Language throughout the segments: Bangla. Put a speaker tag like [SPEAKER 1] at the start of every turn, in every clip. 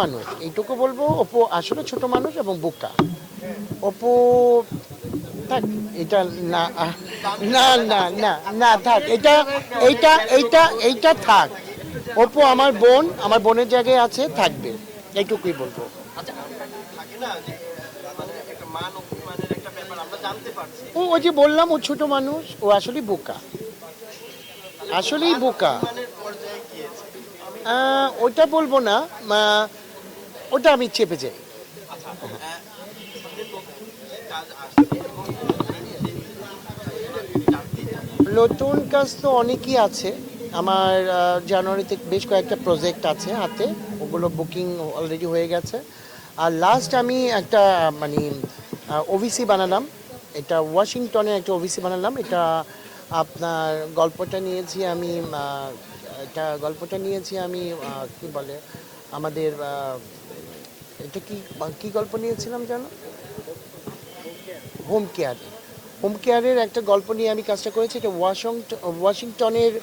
[SPEAKER 1] মানুষ। এইটুকু বলব অপু আসলে ছোট মানুষ এবং বোকা অপু থাক এটা না না না না না থাক এটা এইটা এইটা এইটা থাক। অপু আমার বোন আমার বোনের জায়গায় আছে থাকবে। এইটুকুই বলব।
[SPEAKER 2] যে মানে
[SPEAKER 1] ও ওই যে বললাম ও ছোট মানুষ ও আসলে বোকা। আসলেই বোকা। ওটা বলব না ওটা আমি চেপে যাই।
[SPEAKER 2] নতুন কাজ
[SPEAKER 1] তো অনেকই আছে। আমার জানুয়ারিতে বেশ কয়েকটা প্রজেক্ট আছে হাতে। ওগুলো বুকিং অলরেডি হয়ে গেছে। আর লাস্ট আমি একটা মানে ওভিসি বানালাম। এটা ওয়াশিংটনে একটা ওভিসি বানালাম। এটা আপনার গল্পটা নিয়েছি আমি এটা গল্পটা নিয়েছি আমি কি বলে? আমাদের এটা কি কি গল্প নিয়েছিলাম জানো? হোম কেয়ার হোম কেয়ারের একটা গল্প নিয়ে আমি কাজটা করেছি, এটা ওয়াশিংটন ওয়াশিংটনের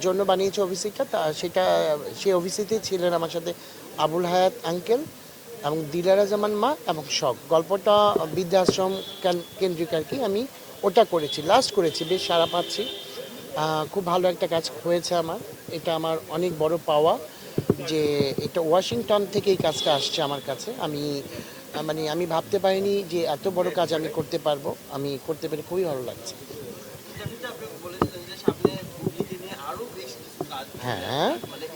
[SPEAKER 1] জন্য বানিয়েছে অভিষেকটা। তা, সেটা সেই অভিষেকতে ছিলেন আমার সাথে আবুল হায়াত আঙ্কেল এবং দিলারা জামান মা এবং শখ গল্পটা বৃদ্ধাশ্রম কেন- কেন্দ্রিক আর কি। আমি ওটা করেছি লাস্ট করেছি, বেশ সারা পাচ্ছি। খুব ভালো একটা কাজ হয়েছে আমার। এটা আমার অনেক বড় পাওয়া। যে এটা ওয়াশিংটন থেকে এই কাজটা আসছে আমার কাছে। আমি মানে আমি ভাবতে পারিনি যে এত বড় কাজ আমি করতে পারব। আমি করতে পেরে খুবই ভালো লাগছে। হ্যাঁ
[SPEAKER 2] মানে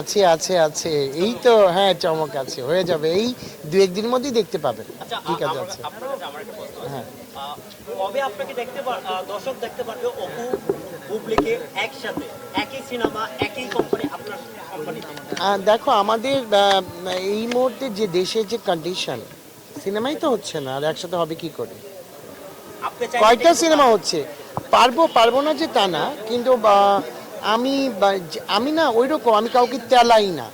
[SPEAKER 1] আছে আছে আছে। এই তো হ্যাঁ চমক আছে হয়ে যাবে। এই দু একদিনের মধ্যেই দেখতে পাবেন।
[SPEAKER 3] আচ্ছা
[SPEAKER 1] ঠিক আছে
[SPEAKER 3] প্রশ্ন আছে।
[SPEAKER 1] হ্যাঁ।
[SPEAKER 3] কবে আপনাকে দেখতে দর্শক দেখতে পারবে অপু বুবলিকে একসাথে? একই সিনেমা একই
[SPEAKER 1] দেখো আমাদের এই মুহূর্তে যে দেশের যে কন্ডিশন সিনেমাই তো হচ্ছে না আর একসাথে হবে কি করে? কয়টা সিনেমা হচ্ছে? পারব পারব না যে তা না কিন্তু আমি আমি না ওই রকম আমি কাউকে তেলাই না।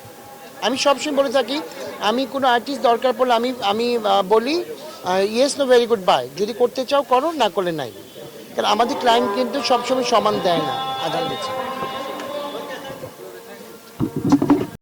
[SPEAKER 1] আমি সবসময় বলে থাকি আমি কোনো আর্টিস্ট দরকার পড়লে আমি আমি বলি yes no very good bye যদি করতে চাও করো না করলে নাই। কারণ আমাদের ক্লায়েন্ট কিন্তু সবসময় সমান দেয় না আধার নিচ্ছে Thank you.